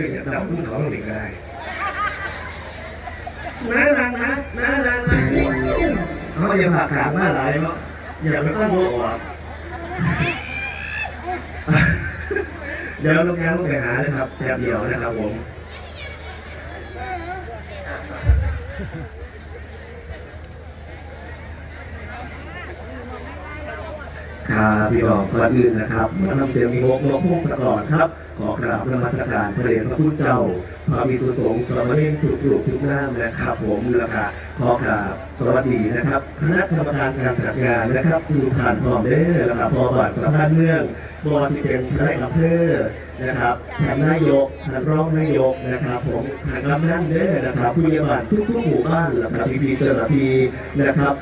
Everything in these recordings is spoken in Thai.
จะอยากดับขึ้นเขาหนึ่งก็ได้น้านังนะน้านังนะเขาจะผ่ากลางมาหลายเนาะอย่าไปตั้งโลกออกเดี๋ยวลูกแก้วลูกไปหาเลยครับแป๊บเดียวนะครับผม ครับพี่น้องก่อนอื่นนะครับมานำเสียงมีหกนกพงศกรครับขอกราบนมัสการพระเดชพระพุทธเจ้าพระมีสุสงฆ์สมเณรทุกรูปทุกนามนะครับ ผมแล้วก็ขอกราบสวัสดีนะครับคณะกรรมการการจัดงานนะครับทุกท่านพร้อมเด้อแล้วก็พอบัตรสภาพเมืองพอสิเป็นทนายอำเภอนะครับท่านนายกท่านรองนายกนะครับ ผมท่านกำนันเด้อนะครับผู้ใหญ่บ้านทุกๆหมู่บ้านแล้วก็พี่ๆเจ้าหน้าที่นะครับ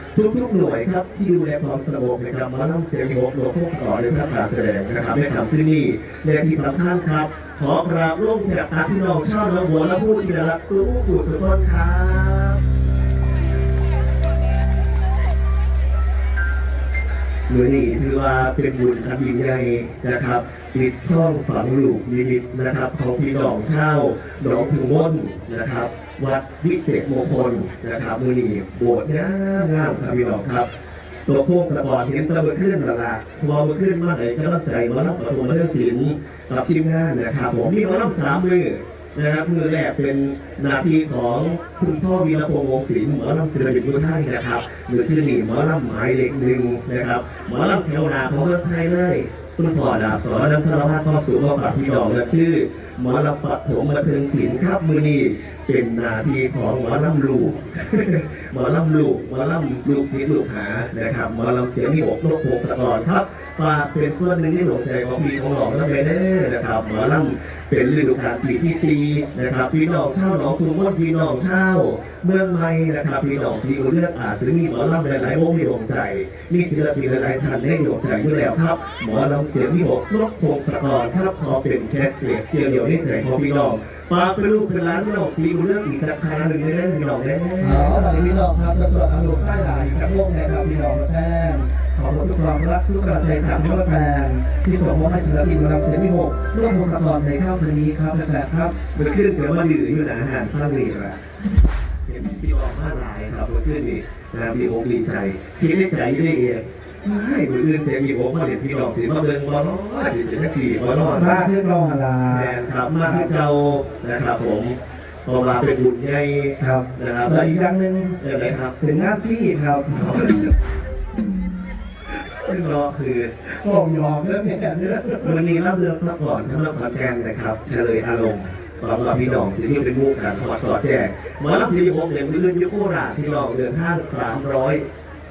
ทุกๆหน่วยครับที่ดูแลความสงบนะครับมานั่งเสียงโยกหลวงพวกสอนในท่าการแสดงนะครับในคำขึ้นนี้และที่สำคัญครับขอกราบลงแถบตาพี่น้องชาวละหัวละผู้ที่รักสู้ผู้สุขนครับ มือนี้ถือว่าเป็นบุญอันยิ่งใหญ่นะครับปิดท่องฝังหลูกนิมิตนะครับ ของพี่น้องชาวหนองถุงม่นนะครับ วัดวิเศษมงคลนะครับมือนี้โบสถ์งามงามครับพี่น้องครับตัวพวกสปอร์ตเห็นตะเบิดขึ้นล้วล่ะพอมาขึ้นมาให้กำลังใจมารับประตูมาเรื่องศิลป์กับทีมงานนะครับ ผมมีมารับสามมือ นะครับมือแรกเป็นนาทีของคุณพ่อวีรพงษ์วงศิลป์หมอลำศิลปินมืองไทยนะครับมือที่หนี่หมอลำหมายเลขหนึ่งนะครับหมอลำแถวนาของเมืองไทยเลยคุณพ่อดาบสอนน้ำพระราชความสูงมาฝากพี่น้องนะคือหมอลำปฐมบันเทิงศิลป์ครับมือนี้ เป็นนาทีของหมอลำลูก หมอลำลูกหมอลำลูกศิษย์ลูกหานะครับหมอลำเสียงมีอกนกพงศกรครับฝากเป็นส่วนหนึ่งในดวงใจของพี่ของหลองนั่นไปเด้อนะครับหมอลำเป็นฤดูกาลปีที่สี่นะครับพี่น้องเช่าวหนองทุมมดพี่น้องเช่าเมืองใหม่นะครับพี่น้องซีอุเลือกอาจจะมีหมอลำหลายๆวงในดวงใจมีศิลปินหลายๆท่านในดวงใจอยู่แล้วครับ หมอลำเสียงมีอกนกพงศกรครับขอเป็นแค่เสียงเสียงเดียวในใจของพี่น้องฝาเป็นลูกเป็นหล้านพี่น้องซีอุญเลือกอีกจากคณะหนึ่งในเรื่องพี่น้องเด้ออ๋อตอนนี้พี่น้องครับสดๆทางลูกไส้หลายจากโลกนะครับพี่น้องและแฟนขอบคุณทุกความรักทุกกำลังใจจากพี่น้องแฟนที่ส่งมอบให้ศิลปินนำเสียงวิหกร่วมวงสะกรในค่ำคืนนี้ครับและแฟนครับมันขึ้นเดี๋ยวมาดื้ออยู่นะอาหารภาคนี้แหละเห็นพี่ออกมาหลายครับมันขึ้นนี่นะมีอกดีใจพี่ได้ใจอยู่ในเอง ไม่มืออื่นเสียงมีอกมาเห็นพี่น้องสิมาเบิ่งมาล้อสิจะนักสี่มาล้อถ้าเพื่อนเราฮาลาแทนครับมาที่เรานะครับผมพอมาเป็นบุญใหญ่ครับนะครับและอีกอย่างหนึ่งอะไรครับเป็นงานฟรีครับซึ่งรอคือบอกหยอกเรื่องนี้เรื่องวันนี้รับเลือกรับก่อนทั้งรับขอนแก่นนะครับเฉลยอารมณ์หวังว่าพี่น้องจะมีเป็นหมู่กันขอสอดแจกหมารับสิบหกเดือนลื่นยุโคราชพี่น้องเดินทางสามร้อย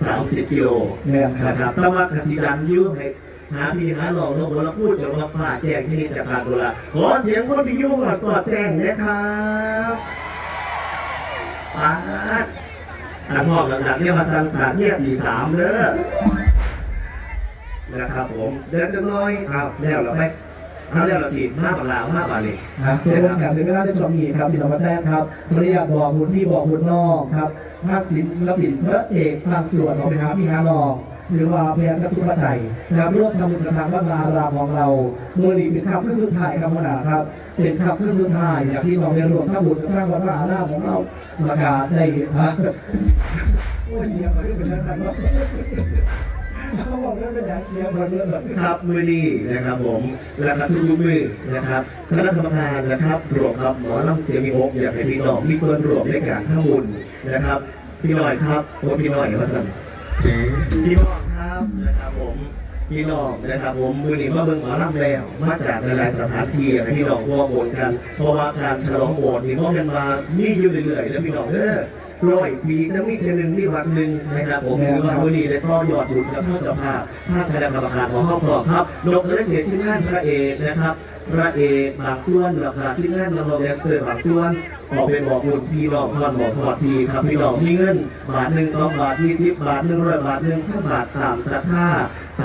สามสิบกิโลแม่นครับ นะครับแต่ว่ากสิดันอยุ่ให้หาพี่หาหลองนกวรพูดจนมาฝากแจ้งที่นี่จากการโบราณขอเสียงคนที่ยุ่งมาสอดแจ้งนะครับปาดอันห้องหลังๆเนี่ยมาสั่งสารเนี่ยปีสามเด้อนะครับผมเดี๋ยวจะน้อยเอาแล้วเราไป เอาแล้วเราทีมากกว่าลาวมากกว่านี่นะเพื่อเป็นการเสียเวลาในช่วงนี้ครับพี่น้องแฟนครับภรรยากบอกบุญพี่บอกบุญน้องครับภาคศิลปินพระเอกภาคส่วนของไปหาพี่ฮานองหรือว่าพยานจตุปัจจัยนะครับร่วมทำบุญกับทางบ้านนาอารามของเราเมื่อนี้เป็นคำขึ้นสุดท้ายครับวันนาครับ เป็นคำขึ้นสุดท้ายอยากพี่น้องได้รวมทำบุญกับทางวัดนาอารามของเราประกาศในอะโอ้ยเสียงมันก็เป็นชั้นสั่นเนาะ เขาบอกว่าเป็นอย่างเสียงมันเรื่องแบบครับมือนี้นะครับผมแล้วก็ทุกๆมือนะครับคณะกรรมการนะครับรวมกับหมอลำเสียงมีหกอยากให้พี่น้องมีส่วนร่วมในการทำบุญนะครับ พี่หน่อยครับว่าพี่หน่อยว่าสั่นพี่น้องครับนะครับผมพี่น้องนะครับผมมือนี้มาเบิ่งหมอลำแล้วมาจากหลายๆสถานที่อยากให้พี่น้องร่วมโอนกัน เพราะว่าการฉลองโบสถ์นี่มันเป็นมามีอยู่เรื่อยๆแล้วพี่น้องเด้อ ร้อยปีจะมีเทนึงนี่วันหนึ่งนะครับผมถือว่ามือนี้ได้ต่อยอดบุญกับท่านเจ้าภาพภานคณะกรรมการของครอบครัวครับนกได้เสียชื่องานพระเอกนะครับ พระเอกบางส่วนราคาชื่องานนำลองแดนเซอร์บางส่วนออกเป็นบอกบุญพี่น้องพรบอกพอดทีครับพี่น้องมีเงินบาทหนึ่งสองบาทมีสิบบาทหนึ่งร้อยบาทหนึ่งพันบาทตามศรัทธา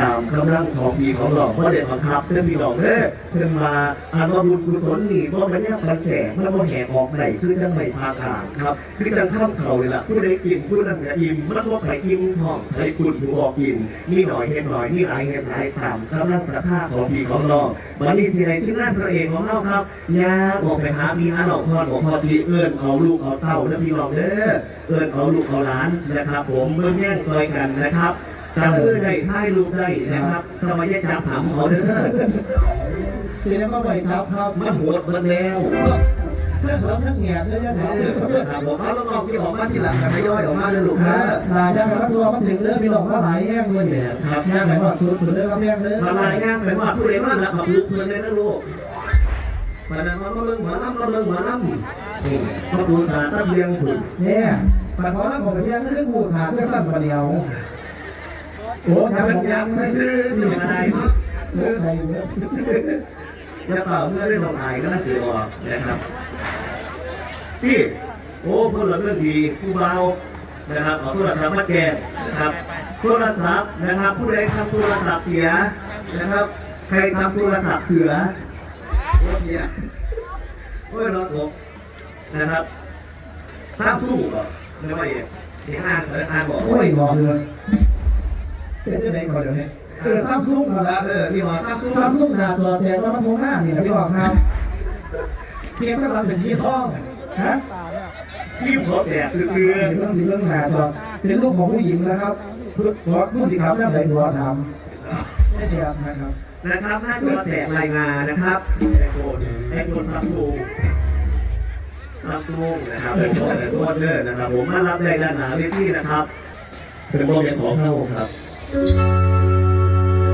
ตามกำลังของพี่ของน้องเพราะเด็ดบังคับเพื่อนพี่น้องเด้อเพื่อนมาอันว่าบุญกุศลนี่เพราะมันเนี่ยมันแจกมันบ่แหกออกไหนคือจังไม่พากลางครับ คือจังข้ามเขาเลยล่ะผู้ใดกินผู้นั้นก็อิ่มมันว่าไปอิ่มท้องให้คุณผู้บอกกิน มีหน่อยเห็นหน่อยมีหลายเห็นหลายตามกำลังศรัทธาของพี่ของน้องวันนี้สิในชื่อหน้าพระเอกของเราครับยาบอกไปหามีหาหนองพรบอกพอทีเอิญเอาลูกเอาเต้าเด้อพี่น้องเด้อเอิญเอาลูกเอาหลานนะครับ ผมเบิ่งแย่งซอยกันนะครับจับมือได้ท้ายลูกได้นะครับทำไมแยกจับหำเขาเด้อเป็นแล้วก็ไปจับครับมันโหดเบิ่งแล้วเรื่องของทั้งแง่และยังจับครับผมเอาน้องๆที่ออกมาทีหลังกันไม่ย่อยออกมาเลยลูกนะนะหลายอย่างมันตัวมันถึงเรื่องพี่น้องมาหลายแห้งเลยเนี่ยครับย่างไหนว่าสุดคุณเรื่องครับแห้งเลยมารายงานไปว่าผู้ใดนอนหลับกับลูกเพื่อนเลยนะลูก มาดันมาเบิ่งหมาล่ำมาเบิ่งหมาล่ำอืมาปูสาตะเลียงผุนเนี่ยแต่ขอรับของเพียงก็คือกูสาเพื่อสั้นประเดียวโอ้ยผมยังไม่ซื้อนี่อะไรเรื่องไทยเรื่องแล้วเปล่าเมื่อได้ลงอายก็น่าเสียออกนะครับพี่โอ้พูดละเรื่องดีผู้เบานะครับเอโทรศัพท์มาแกนนะครับโทรศัพท์นะครับ ผู้ใดทำโทรศัพท์เสียนะครับ ใครทำโทรศัพท์เสือ เสียโอ้ยน้องผมนะครับซัมซุงเหรอไม่ว่าอย่างที่ห้างเลยห้างบอกโอ้ยบอกเลยเป็นจะไหนก่อนเดี๋ยวนี้เออซัมซุงมาแล้วเออมีหอซัมซุงซัมซุงหน้าจอแตกว่ามันทงหน้านี่นะพี่บอกครับเพียงกำลังเป็นสีทองฮะฟิล์มเขาแตกซื้อเห็นเรื่องสีเรื่องหน้าจอเป็นลูกของผู้หญิงนะครับเพราะผู้สิครับย่ำไหนตัวทำไม่ใช่ครับนะครับๆ นะครับ หน้าจอแตกรายงานนะครับไอโฟนไอโฟนซัมซุงซัมซุงนะครับไอโฟนไอโฟนเด้อนะครับ ผมมารับในด้านหนาเวทีนะครับเป็นโมเดลของเขาครับ